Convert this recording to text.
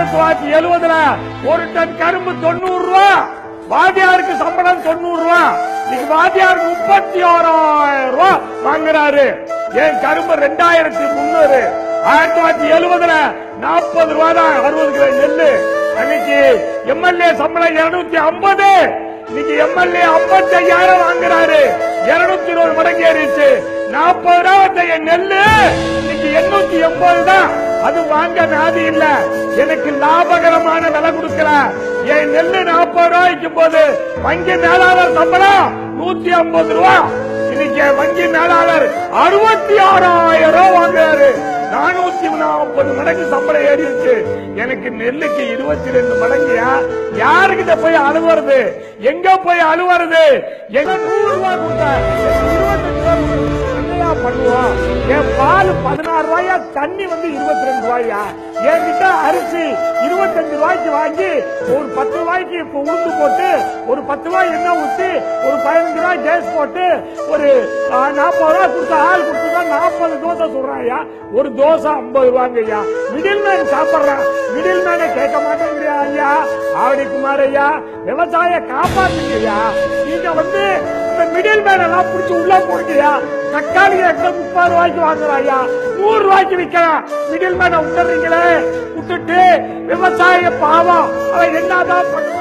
ஆயிரத்தி தொள்ளாயிரத்தி எழுபதுல ஒரு டன் கரும்பு தொண்ணூறு ரூபா வாத்தியாருக்கு சம்பளம் தொண்ணூறு ரூபா. இன்னைக்கு வாத்தியார் முப்பத்தி ஓராயிரம் ரூபா வாங்குறாரு. என் கரும்பு ரெண்டாயிரத்தி முன்னூறு ஆயிரத்தி தொள்ளாயிரத்தி எழுபதுல நாற்பது ரூபா தான் அறுபது கிலோ நெல்லு. அன்னைக்கு எம்எல்ஏ சம்பளம் இருநூத்தி ஐம்பது இன்னைக்கு எம்எல்ஏ ஐம்பத்தி ஐயாயிரம் வாங்குறாரு. இருநூத்தி இருபது மடங்கு ஏறிச்சு நாற்பது ரூபாய் நெல்லு இன்னைக்கு எண்ணூத்தி எண்பது தான். அது வாங்க வியாதி இல்ல. எனக்கு லாபகரமான விலை கொடுக்கல. என் நெல்லு நாற்பது ரூபாய்க்கும் போது வங்கி மேலாளர் சம்பளம் நூத்தி ஐம்பது ரூபா. இன்னைக்கு வங்கி மேலாளர் அறுபத்தி ஆறாயிரம் ரூபாய் வாங்குறாரு. நானூத்தி நாற்பது மடங்கு சம்பளம் ஏறிடுச்சு எனக்கு நெல்லுக்கு இருபத்தி ரெண்டு மடங்கு. யாருக்கிட்ட போய் அழுவுறது? எங்க போய் அழுவுறது? எங்க நூறு ரூபாய் கொடுத்தா? இருபத்தஞ்சு என் பால் பதினாறு ரூபாயா? தண்ணி வந்து இருபத்தி ரெண்டு ரூபாயா? என்கிட்ட அரிசி இருபத்தஞ்சு ரூபாய்க்கு வாங்கி ஒரு பத்து ரூபாய்க்கு இப்ப உளுந்து போட்டு ஒரு பத்து ரூபாய் எண்ணெய் ஊத்தி ஒரு பதினஞ்சு ரூபாய் கேஸ் போட்டு ஒரு நாற்பது ரூபாய் கொடுத்த ஆள் கொடுத்துதான் நாற்பது தோசை சொல்றாயா ஒரு தோசை ஐம்பது ரூபாங்க ஐயா மிடில் மேன் சாப்பிடுறான் மிடில் மேனை கேட்க மாட்டேங்கிறியா ஐயா ஆவடி குமார் ஐயா விவசாய காப்பாத்துங்க ஐயா நீங்க வந்து இந்த மிடில் மேன் எல்லாம் பிடிச்சி உள்ள போடுங்கய்யா தக்காளி எங்க முப்பது ரூபாய்க்கு வாங்குறாயா? நூறு ரூபாய்க்கு விற்கிறான். மிடில் மேனை விட்டுறீங்களே விட்டுட்டு விவசாய பாவம். அவன் என்னதான் பண்ணுவான்?